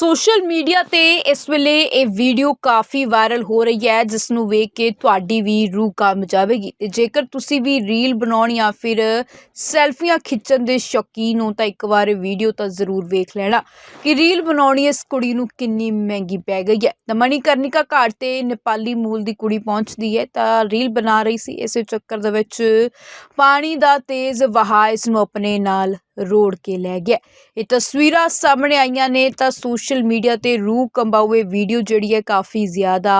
Social media ਤੇ ਇਸ ਵੇਲੇ ਇਹ ਵੀਡੀਓ ਕਾਫੀ ਵਾਇਰਲ ਹੋ ਰਹੀ ਹੈ ਜਿਸ ਨੂੰ ਵੇਖ ਕੇ ਤੁਹਾਡੀ ਵੀ ਰੂਹ ਕੰਬ ਜਾਵੇਗੀ ਤੇ ਜੇਕਰ ਤੁਸੀਂ ਵੀ ਰੀਲ ਬਣਾਉਣ ਜਾਂ ਫਿਰ ਸੈਲਫੀਆਂ ਖਿੱਚਣ ਦੇ ਸ਼ੌਕੀਨ ਹੋ, ਤਾਂ ਇੱਕ ਵਾਰ ਵੀਡੀਓ ਤਾਂ ਜ਼ਰੂਰ ਵੇਖ ਲੈਣਾ ਕਿ ਰੀਲ ਬਣਾਉਣੀ ਇਸ ਕੁੜੀ ਨੂੰ ਕਿੰਨੀ ਮਹਿੰਗੀ ਪੈ ਗਈ ਹੈ। ਤਾਂ ਮਣੀਕਰਨਿਕਾ ਘਾਟ ਤੇ ਨੇਪਾਲੀ ਮੂਲ ਦੀ ਕੁੜੀ ਪਹੁੰਚਦੀ ਹੈ, ਤਾਂ ਰੀਲ ਬਣਾ ਰਹੀ ਸੀ। ਇਸੇ ਚੱਕਰ ਦੇ ਵਿੱਚ ਪਾਣੀ ਦਾ ਤੇਜ਼ ਵਹਾਅ ਇਸ ਨੂੰ ਆਪਣੇ ਨਾਲ ਰੋੜ ਕੇ ਲੈ ਗਿਆ। ਇਹ ਤਸਵੀਰਾਂ ਸਾਹਮਣੇ ਆਈਆਂ ਨੇ ਤਾਂ ਸੋਸ਼ਲ ਮੀਡੀਆ ਤੇ ਰੂਹ ਕੰਬਾਊ ਇਹ ਵੀਡੀਓ ਜਿਹੜੀ ਹੈ ਕਾਫੀ ਜ਼ਿਆਦਾ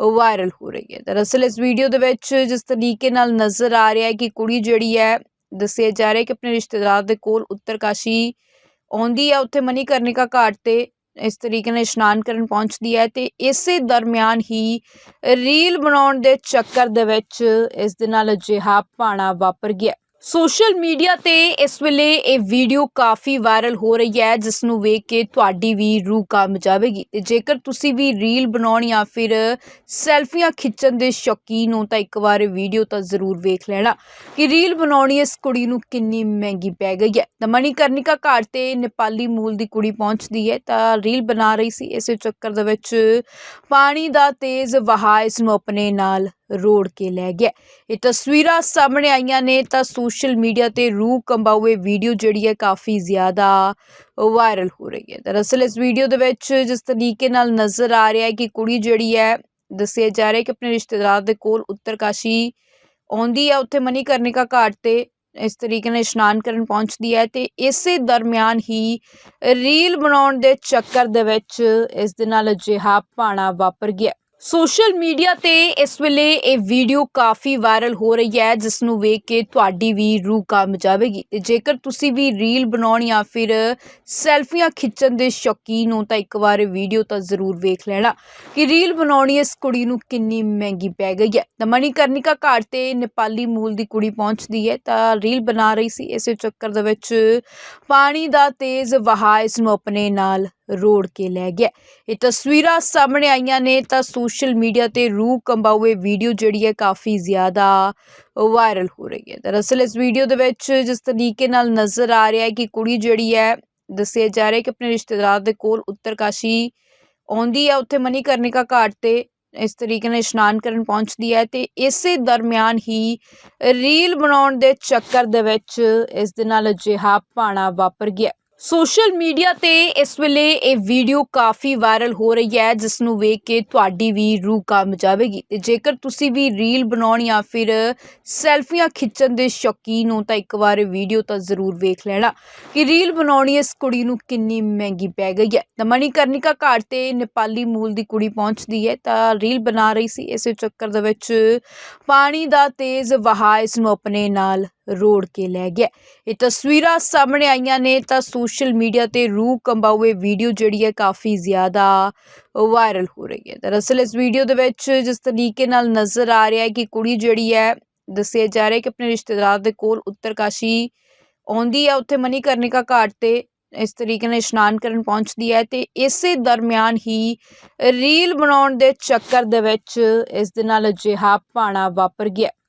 ਵਾਇਰਲ ਹੋ ਰਹੀ ਹੈ। ਦਰਅਸਲ ਇਸ ਵੀਡੀਓ ਦੇ ਵਿੱਚ ਜਿਸ ਤਰੀਕੇ ਨਾਲ ਨਜ਼ਰ ਆ ਰਿਹਾ ਹੈ ਕਿ ਕੁੜੀ ਜਿਹੜੀ ਹੈ, ਦੱਸਿਆ ਜਾ ਰਿਹਾ ਕਿ ਆਪਣੇ ਰਿਸ਼ਤੇਦਾਰ ਦੇ ਕੋਲ ਉੱਤਰਕਾਸ਼ੀ ਆਉਂਦੀ ਹੈ, ਉੱਥੇ ਮਨੀਕਰਨਿਕਾ ਘਾਟ ਤੇ ਇਸ ਤਰੀਕੇ ਨਾਲ ਇਸ਼ਨਾਨ ਕਰਨ ਪਹੁੰਚਦੀ ਹੈ ਤੇ ਇਸੇ ਦਰਮਿਆਨ ਹੀ ਰੀਲ ਬਣਾਉਣ ਦੇ ਚੱਕਰ ਦੇ ਵਿੱਚ ਇਸ ਦੇ ਨਾਲ ਅਜਿਹਾ ਭਾਣਾ ਵਾਪਰ ਗਿਆ। ਸੋਸ਼ਲ ਮੀਡੀਆ ਤੇ ਇਸ ਵੇਲੇ ਇਹ ਵੀਡੀਓ ਕਾਫੀ ਵਾਇਰਲ ਹੋ ਰਹੀ ਹੈ ਜਿਸ ਨੂੰ ਵੇਖ ਕੇ ਤੁਹਾਡੀ ਵੀ ਰੂਹ ਕੰਬ ਜਾਵੇਗੀ। ਤੇ ਜੇਕਰ ਤੁਸੀਂ ਵੀ ਰੀਲ ਬਣਾਉਣ ਜਾਂ ਫਿਰ ਸੈਲਫੀਆਂ ਖਿੱਚਣ ਦੇ ਸ਼ੌਕੀਨ ਹੋ, ਤਾਂ ਇੱਕ ਵਾਰ ਵੀਡੀਓ ਤਾਂ ਜ਼ਰੂਰ ਵੇਖ ਲੈਣਾ ਕਿ ਰੀਲ ਬਣਾਉਣੀ ਇਸ ਕੁੜੀ ਨੂੰ ਕਿੰਨੀ ਮਹਿੰਗੀ ਪੈ ਗਈ ਹੈ। ਤਾਂ ਮਣੀਕਰਨਿਕਾ ਘਾਟ ਤੇ ਨੇਪਾਲੀ ਮੂਲ ਦੀ ਕੁੜੀ ਪਹੁੰਚਦੀ ਹੈ, ਤਾਂ ਰੀਲ ਬਣਾ ਰਹੀ ਸੀ। ਇਸੇ ਚੱਕਰ ਦੇ ਵਿੱਚ ਪਾਣੀ ਦਾ ਤੇਜ਼ ਵਹਾਅ ਇਸ ਨੂੰ ਆਪਣੇ ਨਾਲ ਰੋੜ ਕੇ ਲੈ ਗਿਆ। ਇਹ ਤਸਵੀਰਾਂ ਸਾਹਮਣੇ ਆਈਆਂ ਨੇ ਤਾਂ ਸੋਸ਼ਲ ਮੀਡੀਆ ਤੇ ਰੂਹ ਕੰਬਾਊ ਇਹ ਵੀਡੀਓ ਜਿਹੜੀ ਹੈ ਕਾਫੀ ਜ਼ਿਆਦਾ ਵਾਇਰਲ ਹੋ ਰਹੀ ਹੈ। ਦਰਅਸਲ ਇਸ ਵੀਡੀਓ ਦੇ ਵਿੱਚ ਜਿਸ ਤਰੀਕੇ ਨਾਲ ਨਜ਼ਰ ਆ ਰਿਹਾ ਹੈ ਕਿ ਕੁੜੀ ਜਿਹੜੀ ਹੈ, ਦੱਸਿਆ ਜਾ ਰਿਹਾ ਹੈ ਕਿ ਆਪਣੇ ਰਿਸ਼ਤੇਦਾਰ ਦੇ ਕੋਲ ਉੱਤਰਕਾਸ਼ੀ ਆਉਂਦੀ ਹੈ, ਉੱਥੇ ਮਨੀਕਰਨਿਕਾ ਘਾਟ ਤੇ ਇਸ ਤਰੀਕੇ ਨਾਲ ਇਸ਼ਨਾਨ ਕਰਨ ਪਹੁੰਚਦੀ ਹੈ ਤੇ ਇਸੇ ਦਰਮਿਆਨ ਹੀ ਰੀਲ ਬਣਾਉਣ ਦੇ ਚੱਕਰ ਦੇ ਵਿੱਚ ਇਸ ਦੇ ਨਾਲ ਅਜਿਹਾ ਭਾਣਾ ਵਾਪਰ ਗਿਆ। ਸੋਸ਼ਲ ਮੀਡੀਆ ਤੇ ਇਸ ਵੇਲੇ ਇਹ ਵੀਡੀਓ ਕਾਫੀ ਵਾਇਰਲ ਹੋ ਰਹੀ ਹੈ ਜਿਸ ਨੂੰ ਵੇਖ ਕੇ ਤੁਹਾਡੀ ਵੀ ਰੂਹ ਕੰਬ ਜਾਵੇਗੀ। ਤੇ ਜੇਕਰ ਤੁਸੀਂ ਵੀ ਰੀਲ ਬਣਾਉਣ ਜਾਂ ਫਿਰ ਸੈਲਫੀਆਂ ਖਿੱਚਣ ਦੇ ਸ਼ੌਕੀਨ ਹੋ, ਤਾਂ ਇੱਕ ਵਾਰ ਵੀਡੀਓ ਤਾਂ ਜ਼ਰੂਰ ਵੇਖ ਲੈਣਾ ਕਿ ਰੀਲ ਬਣਾਉਣੀ ਇਸ ਕੁੜੀ ਨੂੰ ਕਿੰਨੀ ਮਹਿੰਗੀ ਪੈ ਗਈ ਹੈ। ਤਾਂ ਮਣੀਕਰਨਿਕਾ ਘਾਟ ਤੇ ਨੇਪਾਲੀ ਮੂਲ ਦੀ ਕੁੜੀ ਪਹੁੰਚਦੀ ਹੈ, ਤਾਂ ਰੀਲ ਬਣਾ ਰਹੀ ਸੀ। ਇਸੇ ਚੱਕਰ ਦੇ ਵਿੱਚ ਪਾਣੀ ਦਾ ਤੇਜ਼ ਵਹਾਅ ਇਸ ਨੂੰ ਆਪਣੇ ਨਾਲ ਰੋੜ ਕੇ ਲੈ ਗਿਆ। ਇਹ ਤਸਵੀਰਾਂ ਸਾਹਮਣੇ ਆਈਆਂ ਨੇ ਤਾਂ ਸੋਸ਼ਲ ਮੀਡੀਆ ਤੇ ਰੂਹ ਕੰਬਾਊ ਇਹ ਵੀਡੀਓ ਜਿਹੜੀ ਹੈ ਕਾਫੀ ਜ਼ਿਆਦਾ ਵਾਇਰਲ ਹੋ ਰਹੀ ਹੈ। ਦਰਅਸਲ ਇਸ ਵੀਡੀਓ ਦੇ ਵਿੱਚ ਜਿਸ ਤਰੀਕੇ ਨਾਲ ਨਜ਼ਰ ਆ ਰਿਹਾ ਹੈ ਕਿ ਕੁੜੀ ਜਿਹੜੀ ਹੈ, ਦੱਸਿਆ ਜਾ ਰਿਹਾ ਕਿ ਆਪਣੇ ਰਿਸ਼ਤੇਦਾਰ ਦੇ ਕੋਲ ਉੱਤਰਕਾਸ਼ੀ ਆਉਂਦੀ ਹੈ, ਉੱਥੇ ਮਨੀਕਰਨਿਕਾ ਘਾਟ ਤੇ ਇਸ ਤਰੀਕੇ ਨਾਲ ਇਸ਼ਨਾਨ ਕਰਨ ਪਹੁੰਚਦੀ ਹੈ ਤੇ ਇਸੇ ਦਰਮਿਆਨ ਹੀ ਰੀਲ ਬਣਾਉਣ ਦੇ ਚੱਕਰ ਦੇ ਵਿੱਚ ਇਸ ਦੇ ਨਾਲ ਅਜਿਹਾ ਭਾਣਾ ਵਾਪਰ ਗਿਆ। ਸੋਸ਼ਲ ਮੀਡੀਆ ਤੇ ਇਸ ਵੇਲੇ ਇਹ ਵੀਡੀਓ ਕਾਫੀ ਵਾਇਰਲ ਹੋ ਰਹੀ ਹੈ ਜਿਸ ਨੂੰ ਵੇਖ ਕੇ ਤੁਹਾਡੀ ਵੀ ਰੂਹ ਕੰਬ ਜਾਵੇਗੀ। ਤੇ ਜੇਕਰ ਤੁਸੀਂ ਵੀ ਰੀਲ ਬਣਾਉਣ ਜਾਂ ਫਿਰ ਸੈਲਫੀਆਂ ਖਿੱਚਣ ਦੇ ਸ਼ੌਕੀਨ ਹੋ, ਤਾਂ ਇੱਕ ਵਾਰ ਇਹ ਵੀਡੀਓ ਤਾਂ ਜ਼ਰੂਰ ਵੇਖ ਲੈਣਾ ਕਿ ਰੀਲ ਬਣਾਉਣੀ ਇਸ ਕੁੜੀ ਨੂੰ ਕਿੰਨੀ ਮਹਿੰਗੀ ਪੈ ਗਈ ਹੈ। ਤਾਂ ਮਣੀਕਰਨਿਕਾ ਘਾਟ ਤੇ ਨੇਪਾਲੀ ਮੂਲ ਦੀ ਕੁੜੀ ਪਹੁੰਚਦੀ ਹੈ, ਤਾਂ ਰੀਲ ਬਣਾ ਰਹੀ ਸੀ। ਇਸੇ ਚੱਕਰ ਦੇ ਵਿੱਚ ਪਾਣੀ ਦਾ ਤੇਜ਼ ਵਹਾਅ ਇਸ ਨੂੰ ਆਪਣੇ ਨਾਲ ਰੋੜ ਕੇ ਲੈ ਗਿਆ। ਇਹ ਤਸਵੀਰਾਂ ਸਾਹਮਣੇ ਆਈਆਂ ਨੇ ਤਾਂ ਸੋਸ਼ਲ ਮੀਡੀਆ ਤੇ ਰੂਹ ਕੰਬਾਊ ਇਹ ਵੀਡੀਓ ਜਿਹੜੀ ਹੈ ਕਾਫੀ ਜ਼ਿਆਦਾ ਵਾਇਰਲ ਹੋ ਰਹੀ ਹੈ। ਦਰਅਸਲ ਇਸ ਵੀਡੀਓ ਦੇ ਵਿੱਚ ਜਿਸ ਤਰੀਕੇ ਨਾਲ ਨਜ਼ਰ ਆ ਰਿਹਾ ਹੈ ਕਿ ਕੁੜੀ ਜਿਹੜੀ ਹੈ, ਦੱਸਿਆ ਜਾ ਰਿਹਾ ਕਿ ਆਪਣੇ ਰਿਸ਼ਤੇਦਾਰ ਦੇ ਕੋਲ ਉੱਤਰਕਾਸ਼ੀ ਆਉਂਦੀ ਹੈ, ਉੱਥੇ ਮਨੀਕਰਨਿਕਾ ਘਾਟ ਤੇ ਇਸ ਤਰੀਕੇ ਨਾਲ ਇਸ਼ਨਾਨ ਕਰਨ ਪਹੁੰਚਦੀ ਹੈ ਤੇ ਇਸੇ ਦਰਮਿਆਨ ਹੀ ਰੀਲ ਬਣਾਉਣ ਦੇ ਚੱਕਰ ਦੇ ਵਿੱਚ ਇਸ ਦੇ ਨਾਲ ਅਜਿਹਾ ਭਾਣਾ ਵਾਪਰ ਗਿਆ।